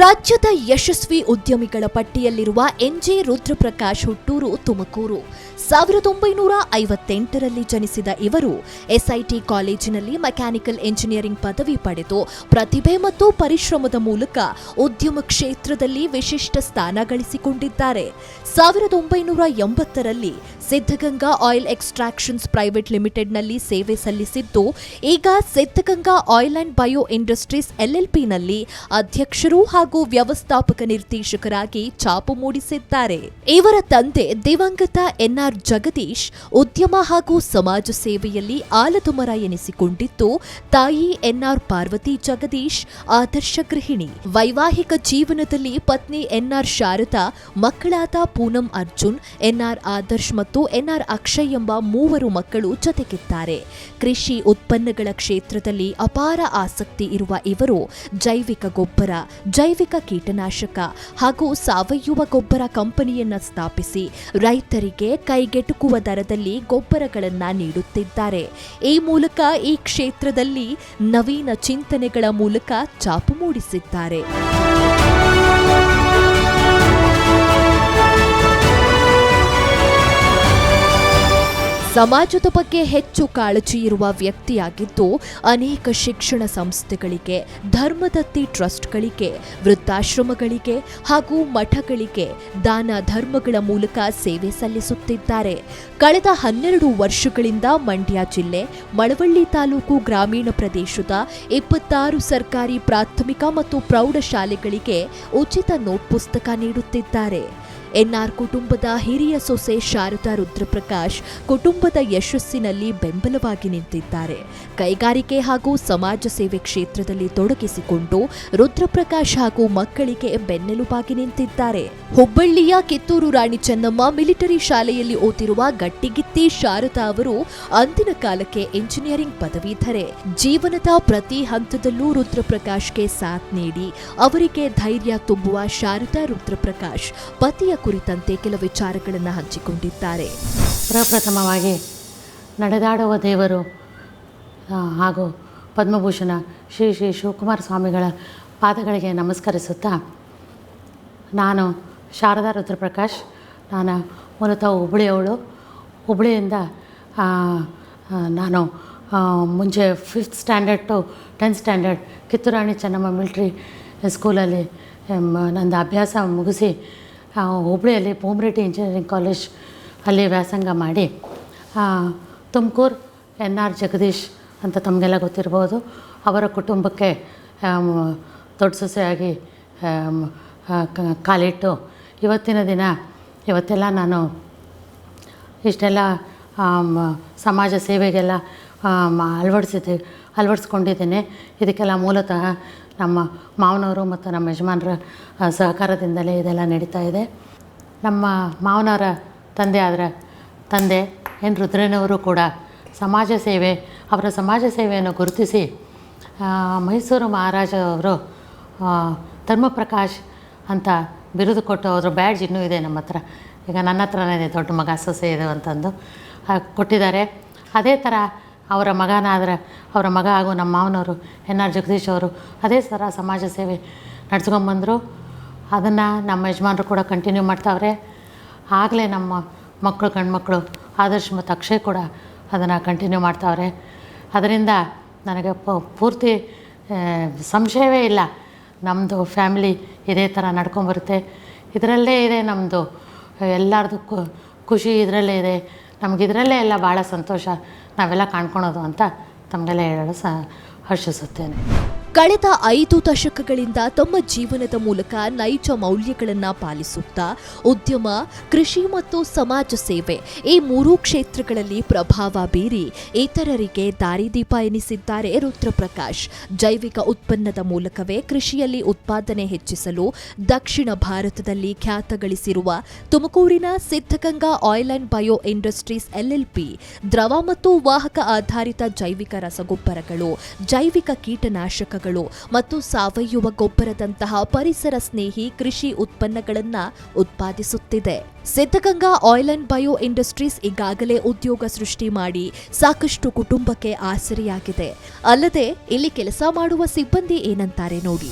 ರಾಜ್ಯದ ಯಶಸ್ವಿ ಉದ್ಯಮಿಗಳ ಪಟ್ಟಿಯಲ್ಲಿರುವ ಎನ್ಜೆ ರುದ್ರಪ್ರಕಾಶ್ ಹುಟ್ಟೂರು, ತುಮಕೂರು. ಸಾವಿರದ ಒಂಬೈನೂರ ಐವತ್ತೆಂಟರಲ್ಲಿ ಜನಿಸಿದ ಇವರು ಎಸ್ಐಟಿ ಕಾಲೇಜಿನಲ್ಲಿ ಮೆಕ್ಯಾನಿಕಲ್ ಎಂಜಿನಿಯರಿಂಗ್ ಪದವಿ ಪಡೆದು ಪ್ರತಿಭೆ ಮತ್ತು ಪರಿಶ್ರಮದ ಮೂಲಕ ಉದ್ಯಮ ಕ್ಷೇತ್ರದಲ್ಲಿ ವಿಶಿಷ್ಟ ಸ್ಥಾನ ಗಳಿಸಿಕೊಂಡಿದ್ದಾರೆ. ಸಾವಿರದ ಒಂಬೈನೂರ ಎಂಬತ್ತರಲ್ಲಿ ಸಿದ್ಧಗಂಗಾ ಆಯಿಲ್ ಎಕ್ಸ್ಟ್ರಾಕ್ಷನ್ಸ್ ಪ್ರೈವೇಟ್ ಲಿಮಿಟೆಡ್ನಲ್ಲಿ ಸೇವೆ ಸಲ್ಲಿಸಿದ್ದು, ಈಗ Siddaganga oil and bio industries ಎಲ್ಎಲ್ಪಿನಲ್ಲಿ ಅಧ್ಯಕ್ಷರು ಹಾಗೂ ವ್ಯವಸ್ಥಾಪಕ ನಿರ್ದೇಶಕರಾಗಿ ಛಾಪು ಮೂಡಿಸಿದ್ದಾರೆ. ಇವರ ತಂದೆ ದಿವಂಗತ ಎನ್ಆರ್ ಜಗದೀಶ್ ಉದ್ಯಮ ಹಾಗೂ ಸಮಾಜ ಸೇವೆಯಲ್ಲಿ ಆಲದುಮರ ಎನಿಸಿಕೊಂಡಿದ್ದು, ತಾಯಿ ಎನ್ಆರ್ ಪಾರ್ವತಿ ಜಗದೀಶ್, ಆದರ್ಶ ಗೃಹಿಣಿ. ವೈವಾಹಿಕ ಜೀವನದಲ್ಲಿ ಪತ್ನಿ ಎನ್ಆರ್ ಶಾರದಾ, ಮಕ್ಕಳಾದ ಪೂನಂ ಅರ್ಜುನ್, ಎನ್ಆರ್ ಆದರ್ಶ್ ಮತ್ತು ಎನ್ಆರ್ ಅಕ್ಷಯ್ ಎಂಬ ಮೂವರು ಮಕ್ಕಳು ಜೊತೆಗಿದ್ದಾರೆ. ಕೃಷಿ ಉತ್ಪನ್ನಗಳ ಕ್ಷೇತ್ರದಲ್ಲಿ ಅಪಾರ ಆಸಕ್ತಿ ಇರುವ ಇವರು ಜೈವಿಕ ಗೊಬ್ಬರ ಜೈವಿಕ ಕೀಟನಾಶಕ ಹಾಗೂ ಸಾವಯವ ಗೊಬ್ಬರ ಕಂಪನಿಯನ್ನ ಸ್ಥಾಪಿಸಿ ರೈತರಿಗೆ ಕೈಗೆಟುಕುವ ದರದಲ್ಲಿ ಗೊಬ್ಬರಗಳನ್ನ ನೀಡುತ್ತಿದ್ದಾರೆ. ಈ ಮೂಲಕ ಈ ಕ್ಷೇತ್ರದಲ್ಲಿ ನವೀನ ಚಿಂತನೆಗಳ ಮೂಲಕ ಚಾಪು ಮೂಡಿಸಿದ್ದಾರೆ. ಸಮಾಜದ ಬಗ್ಗೆ ಹೆಚ್ಚು ಕಾಳಜಿ ಇರುವ ವ್ಯಕ್ತಿಯಾಗಿದ್ದು ಅನೇಕ ಶಿಕ್ಷಣ ಸಂಸ್ಥೆಗಳಿಗೆ, ಧರ್ಮದತ್ತಿ ಟ್ರಸ್ಟ್ಗಳಿಗೆ, ವೃದ್ಧಾಶ್ರಮಗಳಿಗೆ ಹಾಗೂ ಮಠಗಳಿಗೆ ದಾನ ಧರ್ಮಗಳ ಮೂಲಕ ಸೇವೆ ಸಲ್ಲಿಸುತ್ತಿದ್ದಾರೆ. ಕಳೆದ ಹನ್ನೆರಡು ವರ್ಷಗಳಿಂದ ಮಂಡ್ಯ ಜಿಲ್ಲೆ, ಮಳವಳ್ಳಿ ತಾಲೂಕು ಗ್ರಾಮೀಣ ಪ್ರದೇಶದ ಇಪ್ಪತ್ತಾರು ಸರ್ಕಾರಿ ಪ್ರಾಥಮಿಕ ಮತ್ತು ಪ್ರೌಢಶಾಲೆಗಳಿಗೆ ಉಚಿತ ನೋಟ್ ಪುಸ್ತಕ ನೀಡುತ್ತಿದ್ದಾರೆ. ಎನ್ಆರ್ ಕುಟುಂಬದ ಹಿರಿಯ ಸೊಸೆ ಶಾರದಾ ರುದ್ರಪ್ರಕಾಶ್ ಕುಟುಂಬದ ಯಶಸ್ಸಿನಲ್ಲಿ ಬೆಂಬಲವಾಗಿ ನಿಂತಿದ್ದಾರೆ. ಕೈಗಾರಿಕೆ ಹಾಗೂ ಸಮಾಜ ಸೇವೆ ಕ್ಷೇತ್ರದಲ್ಲಿ ತೊಡಗಿಸಿಕೊಂಡು ರುದ್ರಪ್ರಕಾಶ್ ಹಾಗೂ ಮಕ್ಕಳಿಗೆ ಬೆನ್ನೆಲುಬಾಗಿ ನಿಂತಿದ್ದಾರೆ. ಹುಬ್ಬಳ್ಳಿಯ ಕಿತ್ತೂರು ರಾಣಿ ಚೆನ್ನಮ್ಮ ಮಿಲಿಟರಿ ಶಾಲೆಯಲ್ಲಿ ಓದಿರುವ ಗಟ್ಟಿಗಿತ್ತಿ ಶಾರದಾ ಅವರು ಅಂದಿನ ಕಾಲಕ್ಕೆ ಇಂಜಿನಿಯರಿಂಗ್ ಪದವೀಧರೆ. ಜೀವನದ ಪ್ರತಿ ಹಂತದಲ್ಲೂ ರುದ್ರಪ್ರಕಾಶ್ಗೆ ಸಾಥ್ ನೀಡಿ ಅವರಿಗೆ ಧೈರ್ಯ ತುಂಬುವ ಶಾರದಾ ರುದ್ರಪ್ರಕಾಶ್ ಪತಿಯ ಕುರಿತಂತೆ ಕೆಲ ವಿಚಾರಗಳನ್ನು ಹಂಚಿಕೊಂಡಿದ್ದಾರೆ. ಪ್ರಪ್ರಥಮವಾಗಿ ನಡೆದಾಡುವ ದೇವರು ಹಾಗೂ ಪದ್ಮಭೂಷಣ ಶ್ರೀ ಶ್ರೀ ಶಿವಕುಮಾರ ಸ್ವಾಮಿಗಳ ಪಾದಗಳಿಗೆ ನಮಸ್ಕರಿಸುತ್ತಾ ನಾನು ಶಾರದಾ ರುದ್ರಪ್ರಕಾಶ್, ನಾನು ಮೂಲತಃ ಹುಬ್ಬಳ್ಳಿಯವಳು. ಹುಬ್ಬಳ್ಳಿಯಿಂದ ನಾನು ಮುಂಚೆ fifth standard to tenth standard Kittur Rani Chennamma military ಸ್ಕೂಲಲ್ಲಿ ನಂದು ಅಭ್ಯಾಸ ಮುಗಿಸಿ ಹುಬ್ಬಳ್ಳಿಯಲ್ಲಿ ಪೋಮ್ರೆಡ್ಡಿ ಇಂಜಿನಿಯರಿಂಗ್ ಕಾಲೇಜ್ ಅಲ್ಲಿ ವ್ಯಾಸಂಗ ಮಾಡಿ ತುಮಕೂರು ಎನ್ ಆರ್ ಜಗದೀಶ್ ಅಂತ ತಮಗೆಲ್ಲ ಗೊತ್ತಿರ್ಬೋದು. ಅವರ ಕುಟುಂಬಕ್ಕೆ ದೊಡ್ಡ ಸೊಸೆಯಾಗಿ ಕಾಲಿಟ್ಟು ಇವತ್ತಿನ ದಿನ ಇವತ್ತೆಲ್ಲ ನಾನು ಇಷ್ಟೆಲ್ಲ ಸಮಾಜ ಸೇವೆಗೆಲ್ಲ ಅಳವಡಿಸಿದ್ದೆ ಅಳವಡಿಸ್ಕೊಂಡಿದ್ದೇನೆ. ಇದಕ್ಕೆಲ್ಲ ಮೂಲತಃ ನಮ್ಮ ಮಾವನವರು ಮತ್ತು ನಮ್ಮ ಯಜಮಾನರ ಸಹಕಾರದಿಂದಲೇ ಇದೆಲ್ಲ ನಡೀತಾ ಇದೆ. ನಮ್ಮ ಮಾವನವರ ತಂದೆ ಆದರ ತಂದೆ ಎನ್ ರುದ್ರನವರು ಕೂಡ ಸಮಾಜ ಸೇವೆ ಅವರ ಸಮಾಜ ಸೇವೆಯನ್ನು ಗುರುತಿಸಿ ಮೈಸೂರು ಮಹಾರಾಜ ಅವರು ಆ, ಧರ್ಮಪ್ರಕಾಶ್ ಅಂತ ಬಿರುದು ಕೊಟ್ಟು ಬ್ಯಾಡ್ಜ್ ಇನ್ನೂ ಇದೆ ನಮ್ಮ ಹತ್ರ. ಈಗ ನನ್ನ ಹತ್ರನೇ ಇದೆ ದೊಡ್ಡ ಮಗ ಸೊಸೆ ಇದೆ ಅಂತಂದು ಕೊಟ್ಟಿದ್ದಾರೆ. ಅದೇ ಥರ ಅವರ ಮಗನಾದ್ರೆ ಅವರ ಮಗ ಹಾಗೂ ನಮ್ಮ ಮಾವನವರು, ಎನ್ ಆರ್ ಜಗದೀಶ್ ಅವರು, ಅದೇ ಥರ ಸಮಾಜ ಸೇವೆ ನಡ್ಸ್ಕೊಂಬಂದರು ಅದನ್ನು ನಮ್ಮ ಯಜಮಾನರು ಕೂಡ ಕಂಟಿನ್ಯೂ ಮಾಡ್ತಾವ್ರೆ. ಆಗಲೇ ನಮ್ಮ ಮಕ್ಕಳು ಗಂಡ್ಮಕ್ಕಳು ಆದರ್ಶ್ ಮತ್ತು ಅಕ್ಷಯ್ ಕೂಡ ಅದನ್ನು ಕಂಟಿನ್ಯೂ ಮಾಡ್ತಾವ್ರೆ. ಅದರಿಂದ ನನಗೆ ಪೂರ್ತಿ ಸಂಶಯವೇ ಇಲ್ಲ. ನಮ್ಮದು ಫ್ಯಾಮಿಲಿ ಇದೇ ಥರ ನಡ್ಕೊಂಬರುತ್ತೆ ಇದರಲ್ಲೇ ಇದೆ ನಮ್ಮದು ಎಲ್ಲರದು ಖುಷಿ ಇದರಲ್ಲೇ ಇದೆ. ನಮ್ಗೆ ಇದರಲ್ಲೇ ಎಲ್ಲ ಭಾಳ ಸಂತೋಷ ನಾವೆಲ್ಲ ಕಾಣ್ಕೊಳೋದು ಅಂತ ತಮಗೆಲ್ಲ ಹೇಳಲು ಸ ಹರ್ಷಿಸುತ್ತೇನೆ. ಕಳೆದ ಐದು ದಶಕಗಳಿಂದ ತಮ್ಮ ಜೀವನದ ಮೂಲಕ ನೈಜ ಮೌಲ್ಯಗಳನ್ನು ಪಾಲಿಸುತ್ತಾ ಉದ್ಯಮ, ಕೃಷಿ ಮತ್ತು ಸಮಾಜ ಸೇವೆ ಈ ಮೂರೂ ಕ್ಷೇತ್ರಗಳಲ್ಲಿ ಪ್ರಭಾವ ಬೀರಿ ಇತರರಿಗೆ ದಾರಿದೀಪ ಎನಿಸಿದ್ದಾರೆ ರುದ್ರಪ್ರಕಾಶ್. ಜೈವಿಕ ಉತ್ಪನ್ನದ ಮೂಲಕವೇ ಕೃಷಿಯಲ್ಲಿ ಉತ್ಪಾದನೆ ಹೆಚ್ಚಿಸಲು ದಕ್ಷಿಣ ಭಾರತದಲ್ಲಿ ಖ್ಯಾತ ಗಳಿಸಿರುವ ತುಮಕೂರಿನ Siddaganga oil and bio industries LLP ದ್ರವ ಮತ್ತು ವಾಹಕ ಆಧಾರಿತ ಜೈವಿಕ ರಸಗೊಬ್ಬರಗಳು ಜೈವಿಕ ಕೀಟನಾಶಕಗಳು ಮತ್ತು ಸಾವಯವ ಗೊಬ್ಬರದಂತಹ ಪರಿಸರ ಸ್ನೇಹಿ ಕೃಷಿ ಉತ್ಪನ್ನಗಳನ್ನು ಉತ್ಪಾದಿಸುತ್ತಿದೆ. Siddaganga oil and bio industries ಈಗಾಗಲೇ ಉದ್ಯೋಗ ಸೃಷ್ಟಿ ಮಾಡಿ ಸಾಕಷ್ಟು ಕುಟುಂಬಕ್ಕೆ ಆಸರೆಯಾಗಿದೆ. ಅಲ್ಲದೆ ಇಲ್ಲಿ ಕೆಲಸ ಮಾಡುವ ಸಿಬ್ಬಂದಿ ಏನಂತಾರೆ ನೋಡಿ.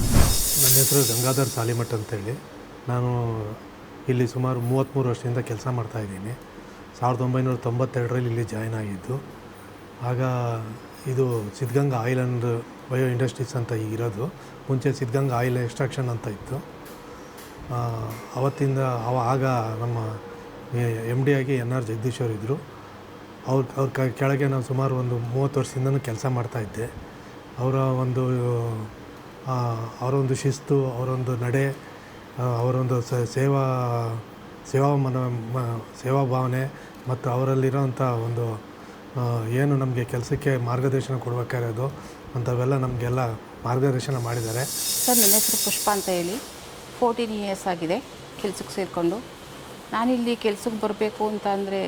ನನ್ನ ಹೆಸರು ಗಂಗಾಧರ್ ಸಾಲಿಮಠ್ ಅಂತೇಳಿ. ನಾನು ಇಲ್ಲಿ ಸುಮಾರು ಮೂವತ್ತ್ಮೂರು ವರ್ಷದಿಂದ ಕೆಲಸ ಮಾಡ್ತಾ ಇದ್ದೀನಿ. ಸಾವಿರದ ಒಂಬೈನೂರ ತೊಂಬತ್ತೆರಡರಲ್ಲಿ ಇಲ್ಲಿ ಜಾಯ್ನ್ ಆಗಿದ್ದು. ಆಗ ಇದು Siddaganga oil and bio industries ಅಂತ ಈಗ ಇರೋದು ಮುಂಚೆ ಸಿದ್ಧಗಂಗಾ ಆಯಿಲ್ ಎಕ್ಸ್ಟ್ರಾಕ್ಷನ್ ಅಂತ ಇತ್ತು. ಅವತ್ತಿಂದ ಅವ ಆಗ ನಮ್ಮ ಎಂ ಡಿ ಆಗಿ ಎನ್ ಆರ್ ಜಗದೀಶ್ ಅವರು ಇದ್ದರು ಅವ್ರ ಅವ್ರ ಕ, ಕೆಳಗೆ ನಾವು ಸುಮಾರು ಒಂದು ಮೂವತ್ತು ವರ್ಷದಿಂದನೂ ಕೆಲಸ ಮಾಡ್ತಾಯಿದ್ದೆ ಅವರ ಒಂದು ಅವರೊಂದು ಶಿಸ್ತು, ಅವರೊಂದು ನಡೆ ಅವರೊಂದು ಸೇವಾ ಸೇವಾ ಮನ ಸೇವಾ ಭಾವನೆ ಮತ್ತು ಅವರಲ್ಲಿರೋಂಥ ಒಂದು ಏನು ನಮಗೆ ಕೆಲಸಕ್ಕೆ ಮಾರ್ಗದರ್ಶನ ಕೊಡಬೇಕಾಗಿರೋದು ಅಂಥವೆಲ್ಲ ನಮಗೆಲ್ಲ ಮಾರ್ಗದರ್ಶನ ಮಾಡಿದ್ದಾರೆ. ಸರ್, ನನ್ನ ಹೆಸರು ಪುಷ್ಪ ಅಂತ ಹೇಳಿ. ಫೋರ್ಟೀನ್ ಇಯರ್ಸ್ ಆಗಿದೆ ಕೆಲ್ಸಕ್ಕೆ ಸೇರಿಕೊಂಡು. ನಾನಿಲ್ಲಿ ಕೆಲ್ಸಕ್ಕೆ ಬರಬೇಕು ಅಂತ ಅಂದರೆ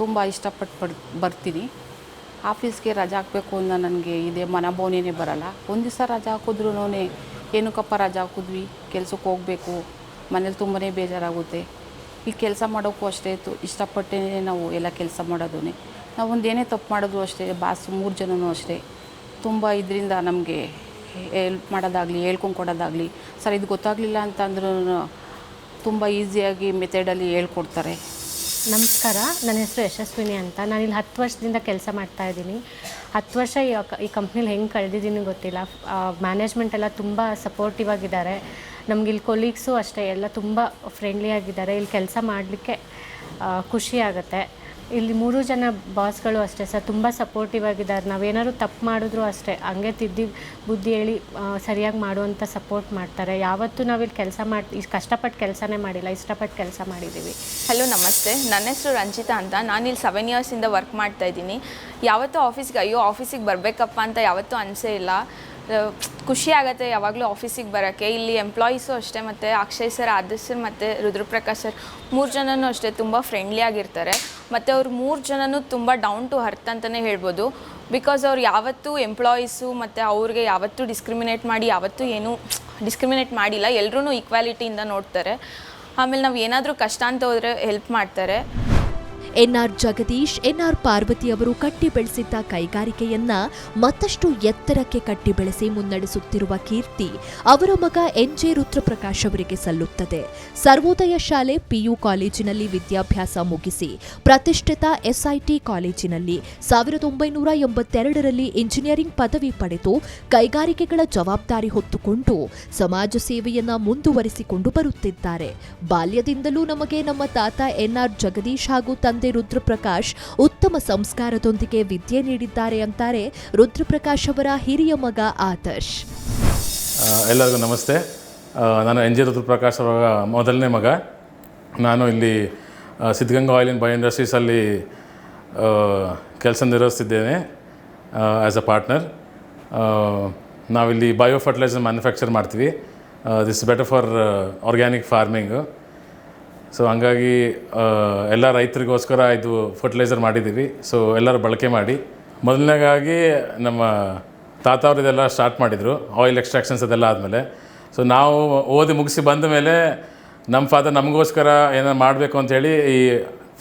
ತುಂಬ ಇಷ್ಟಪಟ್ಟು ಪಡ್ ಬರ್ತೀನಿ. ಆಫೀಸ್ಗೆ ರಜೆ ಹಾಕಬೇಕು ಅಂತ ನನಗೆ ಇದೆ ಮನಭಾವನೆನೇ ಬರಲ್ಲ. ಒಂದು ದಿವಸ ರಜೆ ಹಾಕಿದ್ರೂ ಏನಕ್ಕಪ್ಪ ರಜೆ ಹಾಕಿದ್ವಿ? ಕೆಲ್ಸಕ್ಕೆ ಹೋಗಬೇಕು. ಮನೇಲಿ ತುಂಬಾ ಬೇಜಾರಾಗುತ್ತೆ. ಈ ಕೆಲಸ ಮಾಡೋಕ್ಕೂ ಅಷ್ಟೇ ತು ಇಷ್ಟಪಟ್ಟೇ ನಾವು ಎಲ್ಲ ಕೆಲಸ ಮಾಡೋದು ನಾವು ಒಂದೇನೇ ತಪ್ಪು ಮಾಡಿದ್ರು ಅಷ್ಟೇ, ಬಾಸ್ ಮೂರು ಜನನೂ ಅಷ್ಟೇ. ತುಂಬ ಇದರಿಂದ ನಮಗೆ ಹೆಲ್ಪ್ ಮಾಡೋದಾಗಲಿ ಹೇಳ್ಕೊಂಡು ಕೊಡೋದಾಗಲಿ ಸರ್, ಇದು ಗೊತ್ತಾಗಲಿಲ್ಲ ಅಂತಂದ್ರೂ ತುಂಬ ಈಸಿಯಾಗಿ ಮೆಥಡಲ್ಲಿ ಹೇಳ್ಕೊಡ್ತಾರೆ. ನಮಸ್ಕಾರ, ನನ್ನ ಹೆಸರು ಯಶಸ್ವಿನಿ ಅಂತ. ನಾನು ಇಲ್ಲಿ ಹತ್ತು ವರ್ಷದಿಂದ ಕೆಲಸ ಮಾಡ್ತಾ ಇದ್ದೀನಿ. ಹತ್ತು ವರ್ಷ ಈ ಈ ಕಂಪ್ನಿಲಿ ಹೆಂಗೆ ಕಳೆದಿದ್ದೀನಿ ಗೊತ್ತಿಲ್ಲ. ಮ್ಯಾನೇಜ್ಮೆಂಟ್ ಎಲ್ಲ ತುಂಬ ಸಪೋರ್ಟಿವ್ ಆಗಿದ್ದಾರೆ. ನಮ್ಗೆ ಇಲ್ಲಿ ಕೊಲೀಗ್ಸು ಅಷ್ಟೇ, ಎಲ್ಲ ತುಂಬ ಫ್ರೆಂಡ್ಲಿ ಆಗಿದ್ದಾರೆ. ಇಲ್ಲಿ ಕೆಲಸ ಮಾಡಲಿಕ್ಕೆ ಖುಷಿ ಆಗುತ್ತೆ. ಇಲ್ಲಿ ಮೂರು ಜನ ಬಾಸ್ಗಳು ಅಷ್ಟೇ ಸರ್, ತುಂಬ ಸಪೋರ್ಟಿವ್ ಆಗಿದ್ದಾರೆ. ನಾವೇನಾದ್ರು ತಪ್ಪು ಮಾಡಿದ್ರು ಅಷ್ಟೇ. ಹಂಗೆ ತಿದ್ದಿ ಬುದ್ಧಿ ಹೇಳಿ ಸರಿಯಾಗಿ ಮಾಡುವಂಥ ಸಪೋರ್ಟ್ ಮಾಡ್ತಾರೆ. ಯಾವತ್ತೂ ನಾವಿಲ್ಲಿ ಕೆಲಸ ಮಾಡಿ ಕಷ್ಟಪಟ್ಟು ಕೆಲಸನೇ ಮಾಡಿಲ್ಲ, ಇಷ್ಟಪಟ್ಟು ಕೆಲಸ ಮಾಡಿದ್ದೀವಿ. ಹಲೋ ನಮಸ್ತೆ. ನನ್ನ ಹೆಸರು ರಂಜಿತಾ ಅಂತ. ನಾನು ಇಲ್ಲಿ ಸೆವೆನ್ ಇಯರ್ಸಿಂದ ವರ್ಕ್ ಮಾಡ್ತಾ ಇದ್ದೀನಿ. ಯಾವತ್ತೂ ಆಫೀಸ್ಗೆ ಅಯ್ಯೋ ಆಫೀಸಿಗೆ ಬರಬೇಕಪ್ಪ ಅಂತ ಯಾವತ್ತೂ ಅನಿಸೇ ಇಲ್ಲ. ಖುಷಿ ಆಗುತ್ತೆ ಯಾವಾಗಲೂ ಆಫೀಸಿಗೆ ಬರೋಕ್ಕೆ. ಇಲ್ಲಿ ಎಂಪ್ಲಾಯೀಸು ಅಷ್ಟೇ ಮತ್ತು, ಅಕ್ಷಯ್ ಸರ್ ಆದರ್ಶ್ ಸರ್ ಮತ್ತು ರುದ್ರಪ್ರಕಾಶ್ ಸರ್ ಮೂರು ಜನನೂ ಅಷ್ಟೇ ತುಂಬ ಫ್ರೆಂಡ್ಲಿ ಆಗಿರ್ತಾರೆ. ಮತ್ತು ಅವ್ರು ಮೂರು ಜನನೂ ತುಂಬ ಡೌನ್ ಟು ಹರ್ತ್ ಅಂತಲೇ ಹೇಳ್ಬೋದು. ಬಿಕಾಸ್ ಅವ್ರು ಯಾವತ್ತೂ ಎಂಪ್ಲಾಯೀಸು ಮತ್ತು ಅವ್ರಿಗೆ ಯಾವತ್ತೂ ಡಿಸ್ಕ್ರಿಮಿನೇಟ್ ಮಾಡಿ, ಯಾವತ್ತೂ ಏನೂ ಡಿಸ್ಕ್ರಿಮಿನೇಟ್ ಮಾಡಿಲ್ಲ. ಎಲ್ಲರೂ ಈಕ್ವಾಲಿಟಿಯಿಂದ ನೋಡ್ತಾರೆ. ಆಮೇಲೆ ನಾವು ಏನಾದರೂ ಕಷ್ಟ ಅಂತ ಹೋದರೆ ಹೆಲ್ಪ್ ಮಾಡ್ತಾರೆ. ಎನ್ಆರ್ ಜಗದೀಶ್, ಎನ್ಆರ್ ಪಾರ್ವತಿ ಅವರು ಕಟ್ಟಿ ಬೆಳೆಸಿದ್ದ ಕೈಗಾರಿಕೆಯನ್ನ ಮತ್ತಷ್ಟು ಎತ್ತರಕ್ಕೆ ಕಟ್ಟಿ ಬೆಳೆಸಿ ಮುನ್ನಡೆಸುತ್ತಿರುವ ಕೀರ್ತಿ ಅವರ ಮಗ ಎನ್ಜೆ ರುದ್ರಪ್ರಕಾಶ್ ಅವರಿಗೆ ಸಲ್ಲುತ್ತದೆ. ಸರ್ವೋದಯ ಶಾಲೆ ಪಿಯು ಕಾಲೇಜಿನಲ್ಲಿ ವಿದ್ಯಾಭ್ಯಾಸ ಮುಗಿಸಿ ಪ್ರತಿಷ್ಠಿತ ಎಸ್ಐಟಿ ಕಾಲೇಜಿನಲ್ಲಿ ಸಾವಿರದ ಒಂಬೈನೂರ ಎಂಬತ್ತೆರಡರಲ್ಲಿ ಇಂಜಿನಿಯರಿಂಗ್ ಪದವಿ ಪಡೆದು ಕೈಗಾರಿಕೆಗಳ ಜವಾಬ್ದಾರಿ ಹೊತ್ತುಕೊಂಡು ಸಮಾಜ ಸೇವೆಯನ್ನ ಮುಂದುವರಿಸಿಕೊಂಡು ಬರುತ್ತಿದ್ದಾರೆ. ಬಾಲ್ಯದಿಂದಲೂ ನಮಗೆ ನಮ್ಮ ತಾತ ಎನ್ಆರ್ ಜಗದೀಶ್ ಹಾಗೂ ತಂದೆ ರುದ್ರಪ್ರಕಾಶ್ ಉತ್ತಮ ಸಂಸ್ಕಾರದೊಂದಿಗೆ ವಿದ್ಯೆ ನೀಡಿದ್ದಾರೆ ಅಂತಾರೆ ರುದ್ರಪ್ರಕಾಶ್ ಅವರ ಹಿರಿಯ ಮಗ ಆದರ್ಶ್. ಎಲ್ಲರಿಗೂ ನಮಸ್ತೆ. ನಾನು ಎನ್ ಜಿ ರುದ್ರಪ್ರಕಾಶ್ ಅವರ ಮೊದಲನೇ ಮಗ. ನಾನು ಇಲ್ಲಿ ಸಿದ್ಧಗಂಗಾ ಆಯಿಲ್ ಆ್ಯಂಡ್ ಬಯೋ ಇಂಡಸ್ಟ್ರೀಸಲ್ಲಿ ಕೆಲಸ ನಿರ್ವಹಿಸ್ತಿದ್ದೇನೆ ಆ್ಯಸ್ ಅ ಪಾರ್ಟ್ನರ್ ನಾವಿಲ್ಲಿ ಬಯೋ ಫರ್ಟಿಲೈಸರ್ ಮ್ಯಾನುಫ್ಯಾಕ್ಚರ್ ಮಾಡ್ತೀವಿ this better for organic farming so ಹಂಗಾಗಿ ಎಲ್ಲ ರೈತರಿಗೋಸ್ಕರ ಇದು ಫರ್ಟಿಲೈಸರ್ ಮಾಡಿದ್ದೀವಿ ಸೊ ಎಲ್ಲರೂ ಬಳಕೆ ಮಾಡಿ. ಮೊದಲನೇಗಾಗಿ ನಮ್ಮ ತಾತ ಇದೆಲ್ಲ ಸ್ಟಾರ್ಟ್ ಮಾಡಿದರು. ಆಯಿಲ್ ಎಕ್ಸ್ಟ್ರಾಕ್ಷನ್ಸ್ ಅದೆಲ್ಲ ಆದಮೇಲೆ. ಸೊ ನಾವು ಓದಿ ಮುಗಿಸಿ ಬಂದ ಮೇಲೆ ನಮ್ಮ ಫಾದರ್ ನಮಗೋಸ್ಕರ ಏನಾರು ಮಾಡಬೇಕು ಅಂಥೇಳಿ ಈ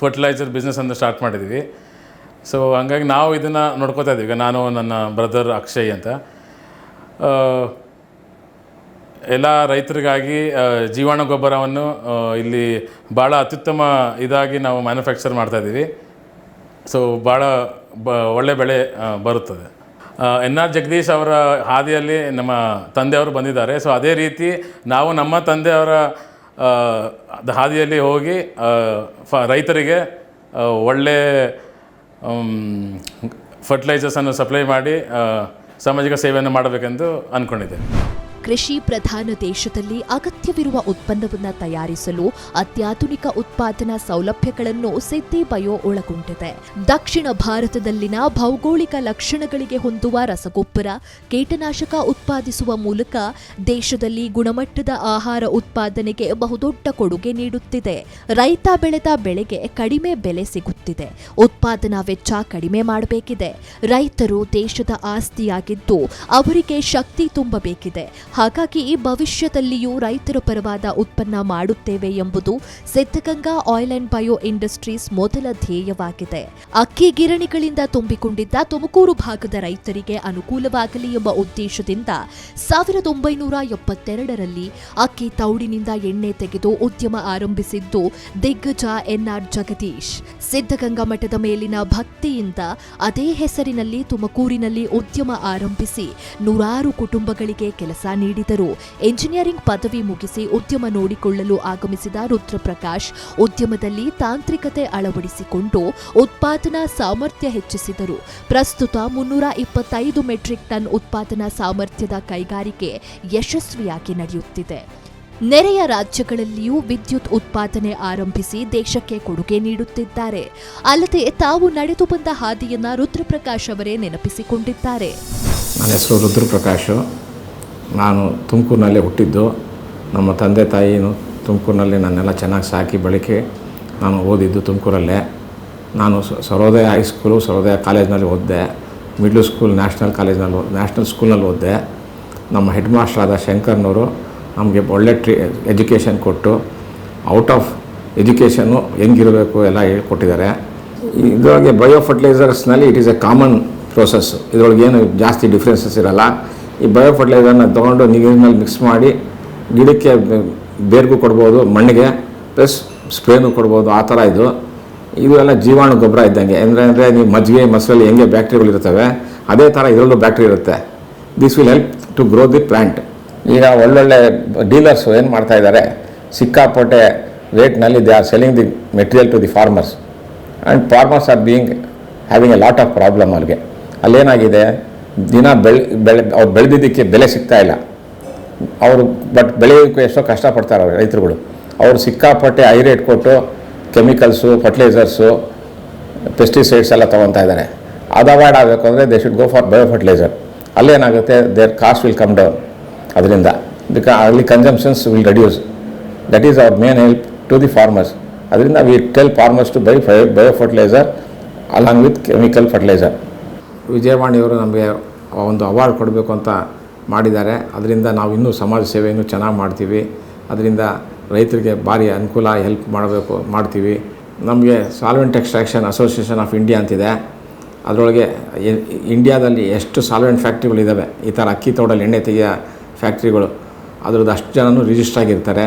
ಫರ್ಟಿಲೈಸರ್ ಅಂತ ಸ್ಟಾರ್ಟ್ ಮಾಡಿದ್ದೀವಿ ಸೊ ಹಂಗಾಗಿ ನಾವು ಇದನ್ನು ನೋಡ್ಕೋತಾ ಇದ್ದೀವಿ. ಈಗ ನಾನು, ನನ್ನ ಬ್ರದರ್ ಅಕ್ಷಯ್ ಅಂತ. ಎಲ್ಲ ರೈತರಿಗಾಗಿ ಜೀವಾಣು ಗೊಬ್ಬರವನ್ನು ಇಲ್ಲಿ ಭಾಳ ಅತ್ಯುತ್ತಮ ಇದಾಗಿ ನಾವು ಮ್ಯಾನುಫ್ಯಾಕ್ಚರ್ ಮಾಡ್ತಾಯಿದ್ದೀವಿ ಸೊ ಭಾಳ ಬ, ಒಳ್ಳೆ ಬೆಳೆ ಬರುತ್ತದೆ. ಎನ್ ಆರ್ ಜಗದೀಶ್ ಅವರ ಹಾದಿಯಲ್ಲಿ ನಮ್ಮ ತಂದೆಯವರು ಬಂದಿದ್ದಾರೆ. ಸೊ, ಅದೇ ರೀತಿ ನಾವು ನಮ್ಮ ತಂದೆಯವರ ಹಾದಿಯಲ್ಲಿ ಹೋಗಿ ಫ, ರೈತರಿಗೆ ಒಳ್ಳೆ ಫರ್ಟಿಲೈಸರ್ಸನ್ನು ಸಪ್ಲೈ ಮಾಡಿ ಸಾಮಾಜಿಕ ಸೇವೆಯನ್ನು ಮಾಡಬೇಕೆಂದು ಅಂದ್ಕೊಂಡಿದ್ದೇನೆ ಕೃಷಿ ಪ್ರಧಾನ ದೇಶದಲ್ಲಿ ಅಗತ್ಯವಿರುವ ಉತ್ಪನ್ನವನ್ನು ತಯಾರಿಸಲು ಅತ್ಯಾಧುನಿಕ ಉತ್ಪಾದನಾ ಸೌಲಭ್ಯಗಳನ್ನು ಸಿದ್ದಿ ಬಯೋ ಒಳಗೊಂಡಿದೆ. ದಕ್ಷಿಣ ಭಾರತದಲ್ಲಿನ ಭೌಗೋಳಿಕ ಲಕ್ಷಣಗಳಿಗೆ ಹೊಂದುವ ರಸಗೊಬ್ಬರ ಕೀಟನಾಶಕ ಉತ್ಪಾದಿಸುವ ಮೂಲಕ ದೇಶದಲ್ಲಿ ಗುಣಮಟ್ಟದ ಆಹಾರ ಉತ್ಪಾದನೆಗೆ ಬಹುದೊಡ್ಡ ಕೊಡುಗೆ ನೀಡುತ್ತಿದೆ. ರೈತ ಬೆಳೆದ ಬೆಳೆಗೆ ಕಡಿಮೆ ಬೆಲೆ ಸಿಗುತ್ತಿದೆ. ಉತ್ಪಾದನಾ ವೆಚ್ಚ ಕಡಿಮೆ ಮಾಡಬೇಕಿದೆ. ರೈತರು ದೇಶದ ಆಸ್ತಿಯಾಗಿದ್ದು ಅವರಿಗೆ ಶಕ್ತಿ ತುಂಬಬೇಕಿದೆ. ಹಾಗಾಗಿ ಭವಿಷ್ಯದಲ್ಲಿಯೂ ರೈತರ ಪರವಾದ ಉತ್ಪನ್ನ ಮಾಡುತ್ತೇವೆ ಎಂಬುದು Siddaganga oil and bio industries ಮೊದಲ ಧ್ಯೇಯವಾಗಿದೆ. ಅಕ್ಕಿ ಗಿರಣಿಗಳಿಂದ ತುಂಬಿಕೊಂಡಿದ್ದ ತುಮಕೂರು ಭಾಗದ ರೈತರಿಗೆ ಅನುಕೂಲವಾಗಲಿ ಎಂಬ ಉದ್ದೇಶದಿಂದ ಸಾವಿರದ ಒಂಬೈನೂರ ಎಪ್ಪತ್ತೆರಡರಲ್ಲಿ ಅಕ್ಕಿ ತೌಡಿನಿಂದ ಎಣ್ಣೆ ತೆಗೆದು ಉದ್ಯಮ ಆರಂಭಿಸಿದ್ದು ದಿಗ್ಗಜ ಎನ್ಆರ್ ಜಗದೀಶ್. ಸಿದ್ಧಗಂಗಾ ಮಠದ ಮೇಲಿನ ಭಕ್ತಿಯಿಂದ ಅದೇ ಹೆಸರಿನಲ್ಲಿ ತುಮಕೂರಿನಲ್ಲಿ ಉದ್ಯಮ ಆರಂಭಿಸಿ ನೂರಾರು ಕುಟುಂಬಗಳಿಗೆ ಕೆಲಸ ನೀಡಿದರು. ಎಂಜಿನಿಯರಿಂಗ್ ಪದವಿ ಮುಗಿಸಿ ಉದ್ಯಮ ನೋಡಿಕೊಳ್ಳಲು ಆಗಮಿಸಿದ ರುದ್ರಪ್ರಕಾಶ್ ಉದ್ಯಮದಲ್ಲಿ ತಾಂತ್ರಿಕತೆ ಅಳವಡಿಸಿಕೊಂಡು ಉತ್ಪಾದನಾ ಸಾಮರ್ಥ್ಯ ಹೆಚ್ಚಿಸಿದರು. ಪ್ರಸ್ತುತ ಮುನ್ನೂರ ಇಪ್ಪತ್ತೈದು ಮೆಟ್ರಿಕ್ ಟನ್ ಉತ್ಪಾದನಾ ಸಾಮರ್ಥ್ಯದ ಕೈಗಾರಿಕೆ ಯಶಸ್ವಿಯಾಗಿ ನಡೆಯುತ್ತಿದೆ. ನೆರೆಯ ರಾಜ್ಯಗಳಲ್ಲಿಯೂ ವಿದ್ಯುತ್ ಉತ್ಪಾದನೆ ಆರಂಭಿಸಿ ದೇಶಕ್ಕೆ ಕೊಡುಗೆ ನೀಡುತ್ತಿದ್ದಾರೆ. ಅಲ್ಲದೆ ತಾವು ನಡೆದು ಬಂದ ಹಾದಿಯನ್ನ ರುದ್ರಪ್ರಕಾಶ್ ಅವರೇ ನೆನಪಿಸಿಕೊಂಡಿದ್ದಾರೆ. ನನ್ನ ಹೆಸರು ರುದ್ರಪ್ರಕಾಶು. ನಾನು ತುಮಕೂರಿನಲ್ಲೇ ಹುಟ್ಟಿದ್ದು. ನಮ್ಮ ತಂದೆ ತಾಯಿನೂ ತುಮಕೂರಿನಲ್ಲಿ ನನ್ನೆಲ್ಲ ಚೆನ್ನಾಗಿ ಸಾಕಿ ಬೆಳಕಿ ನಾನು ಓದಿದ್ದು ತುಮಕೂರಲ್ಲೇ. ನಾನು ಸ- ಸರ್ವೋದಯ ಹೈಸ್ಕೂಲು ಸರೋದಯ ಕಾಲೇಜ್ನಲ್ಲಿ ಓದಿದೆ. ಮಿಡ್ಲ್ ಸ್ಕೂಲ್ ನ್ಯಾಷನಲ್ ಕಾಲೇಜ್ನಲ್ಲಿ ನ್ಯಾಷನಲ್ ಸ್ಕೂಲ್ನಲ್ಲಿ ಓದಿದೆ. ನಮ್ಮ ಹೆಡ್ ಮಾಸ್ಟರ್ ಆದ ಶಂಕರ್ನವರು ನಮಗೆ ಒಳ್ಳೆ ಟ್ರೀ ಎಜುಕೇಷನ್ ಕೊಟ್ಟು ಔಟ್ ಆಫ್ ಎಜುಕೇಷನ್ನು ಹೆಂಗಿರಬೇಕು ಎಲ್ಲ ಹೇಳ್ಕೊಟ್ಟಿದ್ದಾರೆ. ಇದರೊಳಗೆ bio ಫರ್ಟಿಲೈಸರ್ಸ್ನಲ್ಲಿ it is a common process ಇದರೊಳಗೆ ಏನು ಜಾಸ್ತಿ ಡಿಫ್ರೆನ್ಸಸ್ ಇರಲ್ಲ. ಈ ಬಯೋ ಫರ್ಟಿಲೈಸರ್ನ ತೊಗೊಂಡು ನೀರಿನಲ್ಲಿ ಮಿಕ್ಸ್ ಮಾಡಿ ಗಿಡಕ್ಕೆ ಬೇರ್ಗೂ ಕೊಡ್ಬೋದು, ಮಣ್ಣಿಗೆ ಪ್ಲಸ್ ಸ್ಪ್ರೇನೂ ಕೊಡ್ಬೋದು, ಆ ಥರ ಇದು. ಇದು ಎಲ್ಲ ಜೀವಾಣು ಗೊಬ್ಬರ ಇದ್ದಂಗೆ. ಅಂದರೆ ಅಂದರೆ ನೀವು ಮಜ್ಜಿಗೆ, ಮೊಸರಲ್ಲಿ ಹೆಂಗೆ ಬ್ಯಾಕ್ಟೀರಿಯಲ್ ಇರ್ತವೆ ಅದೇ ಥರ ಇದರಲ್ಲೂ ಬ್ಯಾಕ್ಟೀರಿಯಾ ಇರುತ್ತೆ. This will help to grow the plant ಈಗ ಒಳ್ಳೊಳ್ಳೆ ಡೀಲರ್ಸು ಏನು ಮಾಡ್ತಾ ಇದ್ದಾರೆ, ಸಿಕ್ಕಾಪಟ್ಟೆ ರೇಟ್ನಲ್ಲಿ they are selling the material to the farmers and farmers are being having a lot of problem ಅಲ್ಲಿಗೆ. ಅಲ್ಲೇನಾಗಿದೆ? ದಿನ ಬೆಳೆ ಬೆಳೆ, ಅವ್ರು ಬೆಳೆದಿದ್ದಕ್ಕೆ ಬೆಲೆ ಸಿಗ್ತಾ ಇಲ್ಲ. ಅವರು ಬಟ್ ಬೆಳೆಯೋಕ್ಕೆ ಎಷ್ಟೋ ಕಷ್ಟಪಡ್ತಾರೆ ಅವ್ರು ರೈತರುಗಳು. ಅವರು ಸಿಕ್ಕಾಪಟ್ಟೆ ಹೈ ರೇಟ್ ಕೊಟ್ಟು ಕೆಮಿಕಲ್ಸು, ಫರ್ಟಿಲೈಸರ್ಸು ಪೆಸ್ಟಿಸೈಡ್ಸ್ ಎಲ್ಲ ತೊಗೊತಾ ಇದ್ದಾರೆ. ಅದು ಅವಾಯ್ಡ್ ಆಗಬೇಕು ಅಂದರೆ they should go for bio fertilizer ಅಲ್ಲೇನಾಗುತ್ತೆ? Their cost will come down ಅದರಿಂದ. ಬಿಕಾ ಅಲ್ಲಿ consumptions will reduce that is our main help to the farmers ಅದರಿಂದ we tell farmers to buy bio fertilizer along with chemical fertilizer ವಿಜಯವಾಣಿಯವರು ನಮಗೆ ಒಂದು award ಕೊಡಬೇಕು ಅಂತ ಮಾಡಿದ್ದಾರೆ. ಅದರಿಂದ ನಾವು ಇನ್ನೂ ಸಮಾಜ ಸೇವೆ ಇನ್ನೂ ಚೆನ್ನಾಗಿ ಮಾಡ್ತೀವಿ. ಅದರಿಂದ ರೈತರಿಗೆ ಭಾರಿ ಅನುಕೂಲ ಹೆಲ್ಪ್ ಮಾಡಬೇಕು, ಮಾಡ್ತೀವಿ. ನಮಗೆ solvent extraction association of India ಅಂತಿದೆ. ಅದರೊಳಗೆ ಇಂಡಿಯಾದಲ್ಲಿ ಎಷ್ಟು ಸಾಲ್ವೆಂಟ್ ಫ್ಯಾಕ್ಟ್ರಿಗಳಿದ್ದಾವೆ ಈ ಥರ ಅಕ್ಕಿ ತೋಟಲ್ಲಿ ಎಣ್ಣೆ ತೆಗೆಯೋ ಫ್ಯಾಕ್ಟ್ರಿಗಳು ಅದ್ರದ್ದು ಅಷ್ಟು ಜನನೂ ರಿಜಿಸ್ಟರ್ ಆಗಿರ್ತಾರೆ.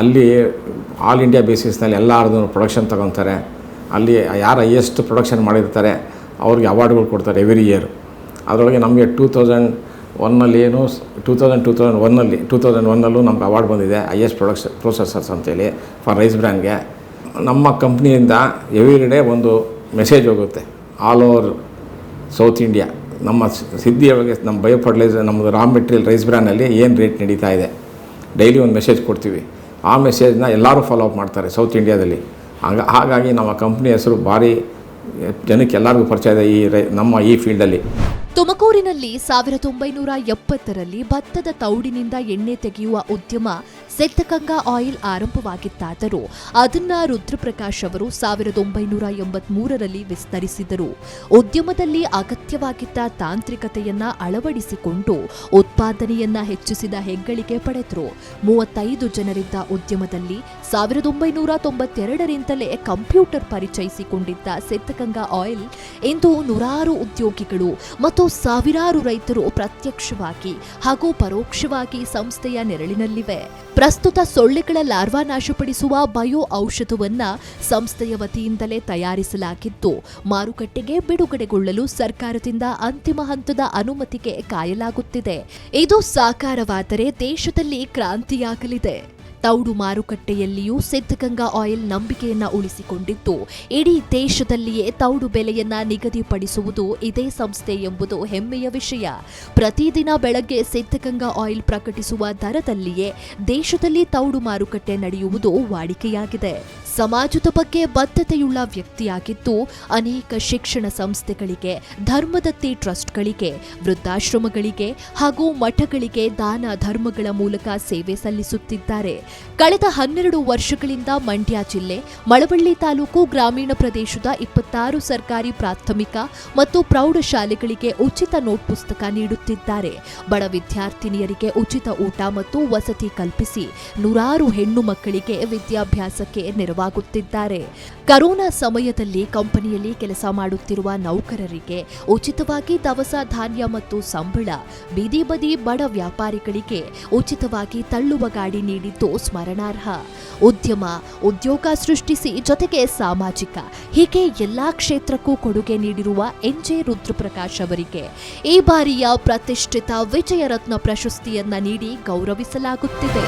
ಅಲ್ಲಿ ಆಲ್ ಇಂಡಿಯಾ ಬೇಸಿಸ್ನಲ್ಲಿ ಎಲ್ಲರದ್ದು ಪ್ರೊಡಕ್ಷನ್ ತಗೊತಾರೆ. ಅಲ್ಲಿ ಯಾರು ಹೈಯೆಸ್ಟ್ ಪ್ರೊಡಕ್ಷನ್ ಮಾಡಿರ್ತಾರೆ ಅವ್ರಿಗೆ ಅವಾರ್ಡ್ಗಳು ಕೊಡ್ತಾರೆ ಎವ್ರಿ ಇಯರ್ ಅದರೊಳಗೆ ನಮಗೆ ಟೂ ತೌಸಂಡ್ ಒನ್ನಲ್ಲಿ ಏನು ಟೂ ತೌಸಂಡ್ ಟೂ ತೌಸಂಡ್ ಒನ್ನಲ್ಲಿ ಟೂ ತೌಸಂಡ್ ಒನ್ನಲ್ಲೂ ನಮ್ಗೆ ಅವಾರ್ಡ್ ಬಂದಿದೆ ಐ ಎಸ್ ಪ್ರೊಡಕ್ಸ್ ಪ್ರೊಸೆಸರ್ಸ್ ಅಂತೇಳಿ ಫಾರ್ ರೈಸ್ ಬ್ರ್ಯಾಂಡ್ಗೆ ನಮ್ಮ ಕಂಪ್ನಿಯಿಂದ ಎವ್ರಿ ಡೇ ಒಂದು ಮೆಸೇಜ್ ಹೋಗುತ್ತೆ ಆಲ್ ಓವರ್ ಸೌತ್ ಇಂಡಿಯಾ ನಮ್ಮ ಸಿದ್ಧಿಯ ನಮ್ಮ ಬಯೋ ಫರ್ಟಿಲೈಸರ್ ನಮ್ಮದು ರಾ ಮೆಟೀರಿಯಲ್ ರೈಸ್ ಬ್ರ್ಯಾಂಡಲ್ಲಿ ಏನು ರೇಟ್ ನಡೀತಾ ಇದೆ ಡೈಲಿ ಒಂದು ಮೆಸೇಜ್ ಕೊಡ್ತೀವಿ. ಆ ಮೆಸೇಜ್ನ ಎಲ್ಲರೂ ಫಾಲೋ ಅಪ್ ಮಾಡ್ತಾರೆ ಸೌತ್ ಇಂಡಿಯಾದಲ್ಲಿ ಹಾಗ ಹಾಗಾಗಿ ನಮ್ಮ ಕಂಪ್ನಿ ಹೆಸರು ಭಾರಿ ಜನಕ್ಕೆ ಎಲ್ಲರಿಗೂ ಪರಿಚಯ ಇದೆ ಈ ನಮ್ಮ ಈ ಫೀಲ್ಡಲ್ಲಿ. ತುಮಕೂರಿನಲ್ಲಿ ಸಾವಿರದ ಒಂಬೈನೂರ ಎಪ್ಪತ್ತರಲ್ಲಿ ಭತ್ತದ ತೌಡಿನಿಂದ ಎಣ್ಣೆ ತೆಗೆಯುವ ಉದ್ಯಮ ಸಿದ್ಧಗಂಗಾ ಆಯಿಲ್ ಆರಂಭವಾಗಿತ್ತಾದರೂ ಅದನ್ನ ರುದ್ರಪ್ರಕಾಶ್ ಅವರು ಸಾವಿರದ ಒಂಬೈನೂರ ಎಂಬತ್ಮೂರರಲ್ಲಿ ವಿಸ್ತರಿಸಿದರು. ಉದ್ಯಮದಲ್ಲಿ ಅಗತ್ಯವಾಗಿದ್ದ ತಾಂತ್ರಿಕತೆಯನ್ನ ಅಳವಡಿಸಿಕೊಂಡು ಉತ್ಪಾದನೆಯನ್ನ ಹೆಚ್ಚಿಸಿದ ಹೆಗ್ಗಳಿಕೆ ಪಡೆದರು. ಮೂವತ್ತೈದು ಜನರಿದ್ದ ಉದ್ಯಮದಲ್ಲಿ ಸಾವಿರದ ಒಂಬೈನೂರ ತೊಂಬತ್ತೆರಡರಿಂದಲೇ ಕಂಪ್ಯೂಟರ್ ಪರಿಚಯಿಸಿಕೊಂಡಿದ್ದ ಸಿದ್ಧಗಂಗಾ ಆಯಿಲ್ ಇಂದು ನೂರಾರು ಉದ್ಯೋಗಿಗಳು ಮತ್ತು ಸಾವಿರಾರು ರೈತರು ಪ್ರತ್ಯಕ್ಷವಾಗಿ ಹಾಗೂ ಪರೋಕ್ಷವಾಗಿ ಸಂಸ್ಥೆಯ ನೆರಳಿನಲ್ಲಿವೆ. ಪ್ರಸ್ತುತ ಸೊಳ್ಳೆಗಳ ಲಾರ್ವಾ ನಾಶಪಡಿಸುವ ಬಯೋ ಔಷಧವನ್ನ ಸಂಸ್ಥೆಯ ವತಿಯಿಂದಲೇ ತಯಾರಿಸಲಾಗಿದ್ದು ಮಾರುಕಟ್ಟೆಗೆ ಬಿಡುಗಡೆಗೊಳ್ಳಲು ಸರ್ಕಾರದಿಂದ ಅಂತಿಮ ಹಂತದ ಅನುಮತಿಗೆ ಕಾಯಲಾಗುತ್ತಿದೆ. ಇದು ಸಾಕಾರವಾದರೆ ದೇಶದಲ್ಲಿ ಕ್ರಾಂತಿಯಾಗಲಿದೆ. ತೌಡು ಮಾರುಕಟ್ಟೆಯಲ್ಲಿಯೂ ಸಿದ್ಧಗಂಗಾ ಆಯಿಲ್ ನಂಬಿಕೆಯನ್ನ ಉಳಿಸಿಕೊಂಡಿದ್ದು ಇಡೀ ದೇಶದಲ್ಲಿಯೇ ತೌಡು ಬೆಲೆಯನ್ನ ನಿಗದಿಪಡಿಸುವುದು ಇದೇ ಸಂಸ್ಥೆ ಎಂಬುದು ಹೆಮ್ಮೆಯ ವಿಷಯ. ಪ್ರತಿದಿನ ಬೆಳಗ್ಗೆ ಸಿದ್ಧಗಂಗಾ ಆಯಿಲ್ ಪ್ರಕಟಿಸುವ ದರದಲ್ಲಿಯೇ ದೇಶದಲ್ಲಿ ತೌಡು ಮಾರುಕಟ್ಟೆ ನಡೆಯುವುದು ವಾಡಿಕೆಯಾಗಿದೆ. ಸಮಾಜದ ಬಗ್ಗೆ ಬದ್ಧತೆಯುಳ್ಳ ವ್ಯಕ್ತಿಯಾಗಿದ್ದು ಅನೇಕ ಶಿಕ್ಷಣ ಸಂಸ್ಥೆಗಳಿಗೆ, ಧರ್ಮದತ್ತಿ ಟ್ರಸ್ಟ್ಗಳಿಗೆ, ವೃದ್ಧಾಶ್ರಮಗಳಿಗೆ ಹಾಗೂ ಮಠಗಳಿಗೆ ದಾನ ಧರ್ಮಗಳ ಮೂಲಕ ಸೇವೆ ಸಲ್ಲಿಸುತ್ತಿದ್ದಾರೆ. ಕಳೆದ ಹನ್ನೆರಡು ವರ್ಷಗಳಿಂದ ಮಂಡ್ಯ ಜಿಲ್ಲೆ, ಮಳವಳ್ಳಿ ತಾಲೂಕು ಗ್ರಾಮೀಣ ಪ್ರದೇಶದ ಇಪ್ಪತ್ತಾರು ಸರ್ಕಾರಿ ಪ್ರಾಥಮಿಕ ಮತ್ತು ಪ್ರೌಢಶಾಲೆಗಳಿಗೆ ಉಚಿತ ನೋಟ್ ಪುಸ್ತಕ ನೀಡುತ್ತಿದ್ದಾರೆ. ಬಡ ವಿದ್ಯಾರ್ಥಿನಿಯರಿಗೆ ಉಚಿತ ಊಟ ಮತ್ತು ವಸತಿ ಕಲ್ಪಿಸಿ, ನೂರಾರು ಹೆಣ್ಣು ಮಕ್ಕಳಿಗೆ ವಿದ್ಯಾಭ್ಯಾಸಕ್ಕೆ ನೆರವಾಗುತ್ತಿದ್ದಾರೆ ಕರೋನಾ ಸಮಯದಲ್ಲಿ ಕಂಪನಿಯಲ್ಲಿ ಕೆಲಸ ಮಾಡುತ್ತಿರುವ ನೌಕರರಿಗೆ ಉಚಿತವಾಗಿ ದವಸ ಧಾನ್ಯ ಮತ್ತು ಸಂಬಳ, ಬೀದಿ ಬದಿ ಬಡ ವ್ಯಾಪಾರಿಗಳಿಗೆ ಉಚಿತವಾಗಿ ತಳ್ಳುವ ಗಾಡಿ ನೀಡಿದ್ದು ಸ್ಮರಣಾರ್ಹ. ಉದ್ಯಮ, ಉದ್ಯೋಗ ಸೃಷ್ಟಿಸಿ ಜೊತೆಗೆ ಸಾಮಾಜಿಕ, ಹೀಗೆ ಎಲ್ಲಾ ಕ್ಷೇತ್ರಕ್ಕೂ ಕೊಡುಗೆ ನೀಡಿರುವ ಎನ್ಜೆ ರುದ್ರಪ್ರಕಾಶ್ ಅವರಿಗೆ ಈ ಬಾರಿಯ ಪ್ರತಿಷ್ಠಿತ ವಿಜಯರತ್ನ ಪ್ರಶಸ್ತಿಯನ್ನ ನೀಡಿ ಗೌರವಿಸಲಾಗುತ್ತಿದೆ.